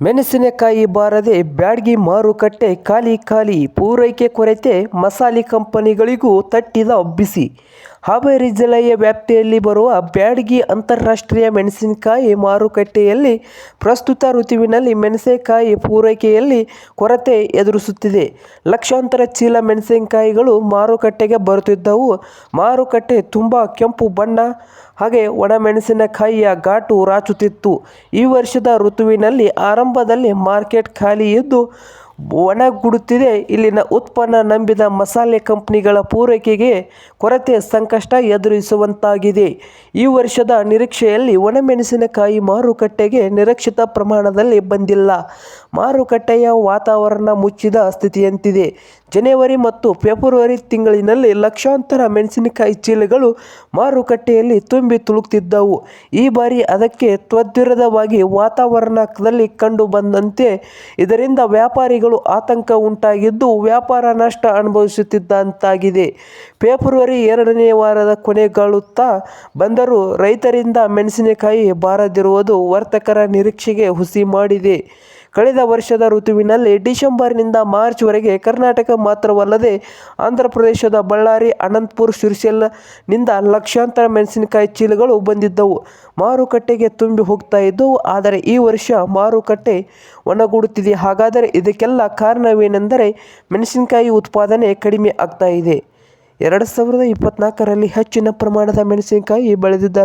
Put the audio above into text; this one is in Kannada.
ಮೆಣಸಿನಕಾಯಿ ಬಾರದೆ ಬ್ಯಾಡಗಿ ಮಾರುಕಟ್ಟೆ ಖಾಲಿ ಖಾಲಿ ಪೂರೈಕೆ ಕೊರತೆ ಮಸಾಲೆ ಕಂಪನಿಗಳಿಗೂ ತಟ್ಟಿದ ಬಿಸಿ. ಹಾವೇರಿ ಜಿಲ್ಲೆಯ ವ್ಯಾಪ್ತಿಯಲ್ಲಿ ಬರುವ ಬ್ಯಾಡಗಿ ಅಂತಾರಾಷ್ಟ್ರೀಯ ಮೆಣಸಿನಕಾಯಿ ಮಾರುಕಟ್ಟೆಯಲ್ಲಿ ಪ್ರಸ್ತುತ ಋತುವಿನಲ್ಲಿ ಮೆಣಸಿನಕಾಯಿ ಪೂರೈಕೆಯಲ್ಲಿ ಕೊರತೆ ಎದುರಿಸುತ್ತಿದೆ. ಲಕ್ಷಾಂತರ ಚೀಲ ಮೆಣಸಿನಕಾಯಿಗಳು ಮಾರುಕಟ್ಟೆಗೆ ಬರುತ್ತಿದ್ದವು. ಮಾರುಕಟ್ಟೆ ತುಂಬ ಕೆಂಪು ಬಣ್ಣ ಹಾಗೆ ಒಣಮೆಣಸಿನಕಾಯಿಯ ಘಾಟು ರಾಚುತ್ತಿತ್ತು. ಈ ವರ್ಷದ ಋತುವಿನಲ್ಲಿ ಆರಂಭದಲ್ಲಿ ಮಾರ್ಕೆಟ್ ಖಾಲಿ ಇದ್ದು ಒಣಗುಡುತ್ತಿದೆ ಇಲ್ಲಿನ ಉತ್ಪನ್ನ ನಂಬಿದ ಮಸಾಲೆ ಕಂಪನಿಗಳ ಪೂರೈಕೆಗೆ ಕೊರತೆ ಸಂಕಷ್ಟ ಎದುರಿಸುವಂತಾಗಿದೆ. ಈ ವರ್ಷದ ನಿರೀಕ್ಷೆಯಲ್ಲಿ ಒಣಮೆಣಸಿನಕಾಯಿ ಮಾರುಕಟ್ಟೆಗೆ ನಿರೀಕ್ಷಿತ ಪ್ರಮಾಣದಲ್ಲಿ ಬಂದಿಲ್ಲ. ಮಾರುಕಟ್ಟೆಯ ವಾತಾವರಣ ಮುಚ್ಚಿದ ಸ್ಥಿತಿಯಂತಿದೆ. ಜನವರಿ ಮತ್ತು ಫೆಬ್ರವರಿ ತಿಂಗಳಿನಲ್ಲಿ ಲಕ್ಷಾಂತರ ಮೆಣಸಿನಕಾಯಿ ಚೀಲಗಳು ಮಾರುಕಟ್ಟೆಯಲ್ಲಿ ತುಂಬಿ ತುಳುಕ್ತಿದ್ದವು. ಈ ಬಾರಿ ಅದಕ್ಕೆ ತದ್ವಿರುದ್ಧವಾಗಿ ವಾತಾವರಣದಲ್ಲಿ ಕಂಡು ಬಂದಂತೆ ಇದರಿಂದ ವ್ಯಾಪಾರಿಗಳು ಆತಂಕ ಉಂಟಾಗಿದ್ದು ವ್ಯಾಪಾರ ನಷ್ಟ ಅನುಭವಿಸುತ್ತಿದ್ದಂತಾಗಿದೆ. ಫೆಬ್ರವರಿ ಎರಡನೇ ವಾರದ ಕೊನೆಗಾಳುತ್ತಾ ಬಂದರೂ ರೈತರಿಂದ ಮೆಣಸಿನಕಾಯಿ ಬಾರದಿರುವುದು ವರ್ತಕರ ನಿರೀಕ್ಷೆಗೆ ಹುಸಿ ಮಾಡಿದೆ. ಕಳೆದ ವರ್ಷದ ಋತುವಿನಲ್ಲಿ ಡಿಸೆಂಬರ್ನಿಂದ ಮಾರ್ಚ್ವರೆಗೆ ಕರ್ನಾಟಕ ಮಾತ್ರವಲ್ಲದೆ ಆಂಧ್ರಪ್ರದೇಶದ ಬಳ್ಳಾರಿ, ಅನಂತಪುರ ಶಿರ್ಸೆಲ್ನಿಂದ ಲಕ್ಷಾಂತರ ಮೆಣಸಿನಕಾಯಿ ಚೀಲಗಳು ಬಂದಿದ್ದವು. ಮಾರುಕಟ್ಟೆಗೆ ತುಂಬಿ ಹೋಗ್ತಾ ಇದ್ದವು. ಆದರೆ ಈ ವರ್ಷ ಮಾರುಕಟ್ಟೆ ಒಣಗೂಡುತ್ತಿದೆ. ಹಾಗಾದರೆ ಇದಕ್ಕೆಲ್ಲ ಕಾರಣವೇನೆಂದರೆ ಮೆಣಸಿನಕಾಯಿ ಉತ್ಪಾದನೆ ಕಡಿಮೆ ಆಗ್ತಾ ಇದೆ. ಎರಡು ಸಾವಿರದ ಇಪ್ಪತ್ನಾಲ್ಕರಲ್ಲಿ ಹೆಚ್ಚಿನ ಪ್ರಮಾಣದ ಮೆಣಸಿನಕಾಯಿ ಬೆಳೆದಿದ್ದಾರೆ.